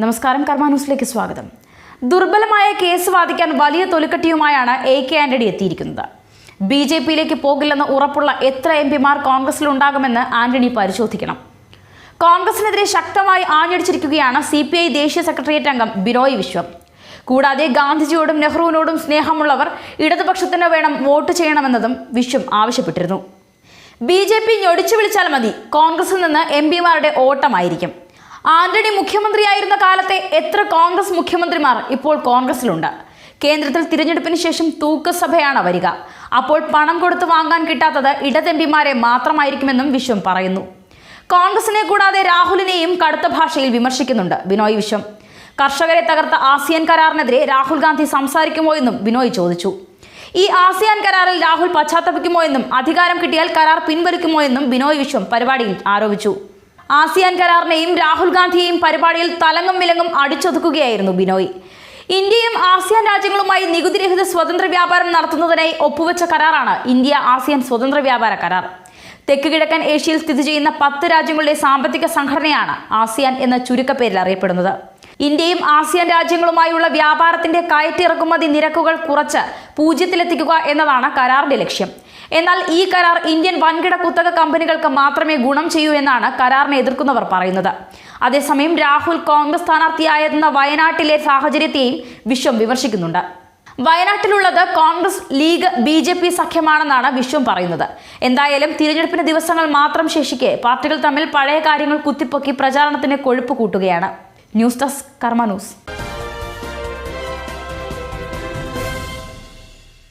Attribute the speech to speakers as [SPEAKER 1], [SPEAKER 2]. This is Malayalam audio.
[SPEAKER 1] നമസ്കാരം കർമ്മ ന്യൂസിലേക്ക് സ്വാഗതം. ദുർബലമായ കേസ് വാദിക്കാൻ വലിയ തൊലിക്കട്ടിയുമായാണ് എ കെ ആന്റണി എത്തിയിരിക്കുന്നത്. ബി ജെ പിയിലേക്ക് പോകില്ലെന്ന് ഉറപ്പുള്ള എത്ര എം പിമാർ കോൺഗ്രസിലുണ്ടാകുമെന്ന് ആന്റണി പരിശോധിക്കണം. കോൺഗ്രസിനെതിരെ ശക്തമായി ആഞ്ഞടിച്ചിരിക്കുകയാണ് സി പി ഐ ദേശീയ സെക്രട്ടേറിയറ്റ് അംഗം ബിനോയ് വിശ്വം. കൂടാതെ ഗാന്ധിജിയോടും നെഹ്റുവിനോടും സ്നേഹമുള്ളവർ ഇടതുപക്ഷത്തിന് വേണം വോട്ട് ചെയ്യണമെന്നതും വിശ്വം ആവശ്യപ്പെട്ടിരുന്നു. ബി ജെ പി ഞൊടിച്ചു വിളിച്ചാൽ മതി. കോൺഗ്രസിൽ നിന്ന് എം പിമാരുടെ ഓട്ടമായിരിക്കും. ആന്റണി മുഖ്യമന്ത്രിയായിരുന്ന കാലത്തെ എത്ര കോൺഗ്രസ് മുഖ്യമന്ത്രിമാർ ഇപ്പോൾ കോൺഗ്രസിലുണ്ട്? കേന്ദ്രത്തിൽ തിരഞ്ഞെടുപ്പിന് ശേഷം തൂക്കസഭയാണ് വരിക. അപ്പോൾ പണം കൊടുത്ത് വാങ്ങാൻ കിട്ടാത്തത് ഇടതെമ്പിമാരെ മാത്രമായിരിക്കുമെന്നും വിശ്വം പറയുന്നു. കോൺഗ്രസിനെ കൂടാതെ രാഹുലിനെയും കടുത്ത ഭാഷയിൽ വിമർശിക്കുന്നുണ്ട് ബിനോയ് വിശ്വം. കർഷകരെ തകർത്ത ആസിയൻ കരാറിനെതിരെ രാഹുൽ ഗാന്ധി സംസാരിക്കുമോ എന്നും ബിനോയ് ചോദിച്ചു. ഈ ആസിയാൻ കരാറിൽ രാഹുൽ പശ്ചാത്തപിക്കുമോ എന്നും അധികാരം കിട്ടിയാൽ കരാർ പിൻവലിക്കുമോ എന്നും ബിനോയ് വിശ്വം പരിപാടിയിൽ ആരോപിച്ചു. ആസിയാൻ കരാറിനെയും രാഹുൽ ഗാന്ധിയെയും പരിപാടിയിൽ തലങ്ങും വിലങ്ങും അടിച്ചൊതുക്കുകയായിരുന്നു ബിനോയ്. ഇന്ത്യയും ആസിയാൻ രാജ്യങ്ങളുമായി നികുതിരഹിത സ്വതന്ത്ര വ്യാപാരം നടത്തുന്നതിനായി ഒപ്പുവെച്ച കരാറാണ് ഇന്ത്യ ആസിയാൻ സ്വതന്ത്ര വ്യാപാര കരാർ. തെക്ക് കിഴക്കൻ ഏഷ്യയിൽ സ്ഥിതി ചെയ്യുന്ന പത്ത് രാജ്യങ്ങളുടെ സാമ്പത്തിക സംഘടനയാണ് ആസിയാൻ എന്ന ചുരുക്കപ്പേരിൽ അറിയപ്പെടുന്നത്. ഇന്ത്യയും ആസിയാൻ രാജ്യങ്ങളുമായുള്ള വ്യാപാരത്തിന്റെ കയറ്റിറക്കുമതി നിരക്കുകൾ കുറച്ച് പൂജ്യത്തിലെത്തിക്കുക എന്നതാണ് കരാറിന്റെ ലക്ഷ്യം. എന്നാൽ ഈ കരാർ ഇന്ത്യൻ വൻകിട കുത്തക കമ്പനികൾക്ക് മാത്രമേ ഗുണം ചെയ്യൂ എന്നാണ് കരാറിനെ എതിർക്കുന്നവർ പറയുന്നത്. അതേസമയം രാഹുൽ കോൺഗ്രസ് സ്ഥാനാർത്ഥിയായിരുന്ന വയനാട്ടിലെ സാഹചര്യത്തെയും വിശ്വം വിമർശിക്കുന്നുണ്ട്. വയനാട്ടിലുള്ളത് Congress League B J P സഖ്യമാണെന്നാണ് Viswam പറയുന്നത്. എന്തായാലും തിരഞ്ഞെടുപ്പിന് ദിവസങ്ങൾ മാത്രം ശേഷിക്കെ പാർട്ടികൾ തമ്മിൽ പഴയ കാര്യങ്ങൾ കുത്തിപ്പൊക്കി പ്രചാരണത്തിന് കൊഴുപ്പ് കൂട്ടുകയാണ്. News desk Karma news.